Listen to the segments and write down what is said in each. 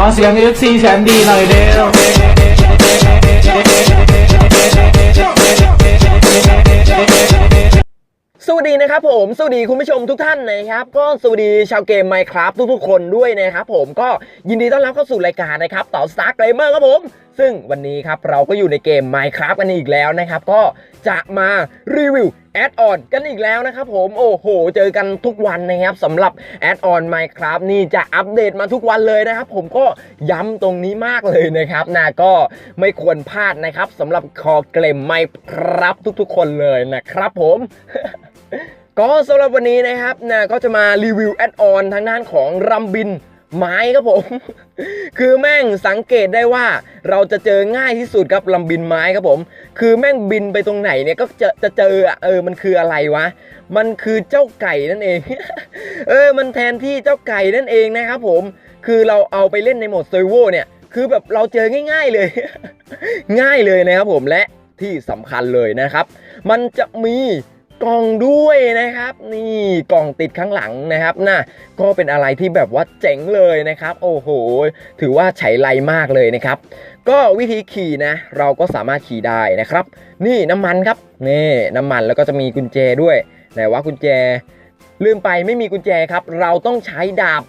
ขอเสียง FC แสนดีหน่อยเด้อ วัสดีนะครับผม สวัสดีคุณผู้ชมทุกท่านนะครับ ก็สวัสดีชาวเกม Minecraft ทุกๆ คนด้วยนะครับผมก็ยินดีต้อนรับเข้าสู่รายการนะครับต่อ Star Gamer ครับผม ซึ่งวันนี้ครับเราก็อยู่ในเกม Minecraft กันอีกแล้วนะครับ ก็จะมารีวิวแอดออนกันอีกแล้วนะครับผมโอ้โห เจอกันทุกวันนะครับสำหรับแอดออน Minecraft นี่จะอัปเดตมาทุกวันเลยนะครับ ผมก็ย้ำตรงนี้มากเลยนะครับนะก็ไม่ควรพลาดนะครับสำหรับคอเกม Minecraft ทุกๆ คนเลยนะครับผม ก็สำหรับวันนี้นะครับนะก็จะมารีวิวแอดออนทางด้านของรัมบินไม้ครับผม คือแม่งสังเกตได้ว่าเราจะเจอง่ายที่สุดครับลำบินไม้ครับผม คือแม่งบินไปตรงไหนเนี่ยก็จะจะเจอเออมันคืออะไรวะ มันคือเจ้าไก่นั่นเอง เออมันแทนที่เจ้าไก่นั่นเองนะครับผม คือเราเอาไปเล่นในโหมดเซอร์โวเนี่ย คือแบบเราเจอง่าย ๆเลย ง่ายเลยนะครับผมและที่สำคัญเลยนะครับ มันจะมี กล่องด้วยนะครับ นี่กล่องติดข้างหลังนะครับน่ะก็เป็นอะไรที่แบบว่าเจ๋งเลยนะครับ โอ้โห ถือว่าใช้ไรมากเลยนะครับ ก็วิธีขี่นะ เราก็สามารถขี่ได้นะครับ นี่น้ำมันครับนี่น้ำมันแล้วก็จะมีกุญแจด้วยไหนว่ากุญแจ ลืมไปไม่มีกุญแจครับ เราต้องใช้ดาบ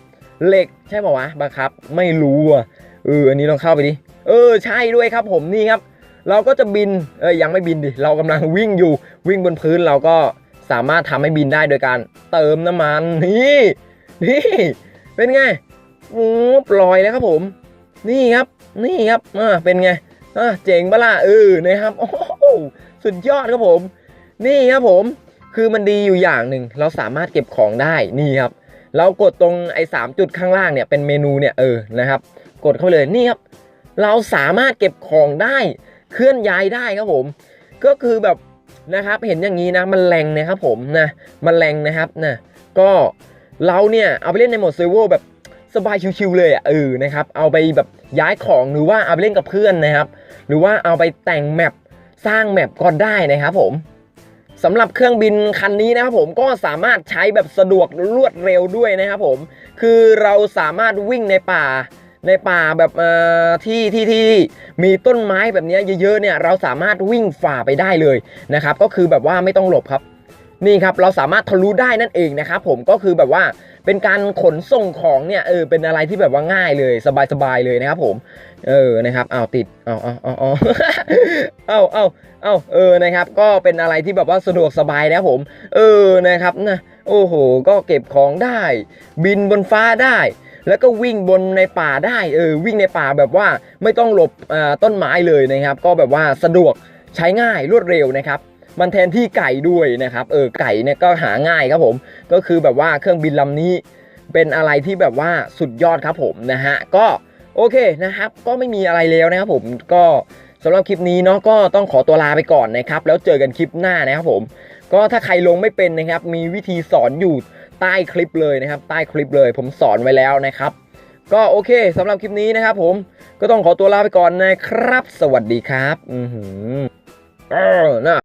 เหล็กใช่ป่าวะบังครับ ไม่รู้อะเอออันนี้ลองเข้าไปดิเออใช่ด้วยครับผมนี่ครับ เราก็จะบินเอ้ยยังไม่บินดิเรากำลังวิ่งอยู่วิ่งบนพื้นเราก็สามารถทำให้บินได้โดยการเติมน้ำมันนี่นี่เป็นไงโอ้ปล่อยแล้วครับผม นี่ครับนี่ครับอ่าเป็นไงอ่าเจ๋งปะล่ะเออนะครับโอ้สุดยอดครับผม นี่ครับผม คือมันดีอยู่อย่างหนึ่งเราสามารถเก็บของได้นี่ครับ เรากดตรงไอ้สามจุดข้างล่างเนี่ยเป็นเมนูเนี่ยเออนะครับ กดเข้าเลยนี่ครับ เราสามารถเก็บของได้ เคลื่อนย้ายได้ครับผม ก็คือแบบนะครับเห็นอย่างนี้นะมันแรงนะครับผมนะมันแรงนะครับนะก็เราเนี่ยเอาไปเล่นในโหมดเซอร์โวแบบสบายชิวๆเลยอะเออนะครับเอาไปแบบย้ายของหรือว่าเอาไปเล่นกับเพื่อนนะครับ หรือว่าเอาไปแต่งแมปสร้างแมปก็ได้นะครับผมสำหรับเครื่องบินคันนี้นะครับผมก็สามารถใช้แบบสะดวกรวดเร็วด้วยนะครับผม คือเราสามารถวิ่งในป่า ในป่าแบบที่ที่ที่มีต้นไม้แบบนี้เยอะๆเนี่ยเราสามารถวิ่งฝ่าไปได้เลยนะครับ ก็คือแบบว่าไม่ต้องหลบครับนี่ครับเราสามารถทะลุได้นั่นเองนะครับผมก็คือแบบว่าเป็นการขนส่งของเนี่ยเออเป็นอะไรที่แบบว่าง่ายเลยสบายๆเลยนะครับผมเออนะครับเอาติดเอาเอาเอาเอาเอาเอาเอาเออนะครับ ก็เป็นอะไรที่แบบว่าสะดวกสบายนะครับผม เออนะครับนะโอ้โห ก็เก็บของได้ บินบนฟ้าได้ แล้วก็วิ่งบนในป่าได้เออวิ่งในป่าแบบว่าไม่ต้องหลบต้นไม้เลยนะครับ ก็แบบว่าสะดวกใช้ง่ายรวดเร็วนะครับมันแทนที่ไก่ด้วยนะครับเออไก่เนี่ยก็หาง่ายครับผม ก็คือแบบว่าเครื่องบินลำนี้เป็นอะไรที่แบบว่าสุดยอดครับผมนะฮะก็โอเคนะครับ ก็ไม่มีอะไรแล้วนะครับผมก็สำหรับคลิปนี้เนาะก็ต้องขอตัวลาไปก่อนนะครับ แล้วเจอกันคลิปหน้านะครับผม ก็ถ้าใครลงไม่เป็นนะครับ มีวิธีสอนอยู่ ใต้คลิปเลยนะครับ ใต้คลิปเลย ผมสอนไว้แล้วนะครับ ก็โอเคสำหรับคลิปนี้นะครับ ผมก็ต้องขอตัวลาไปก่อนนะครับ สวัสดีครับ อือหือเออนะ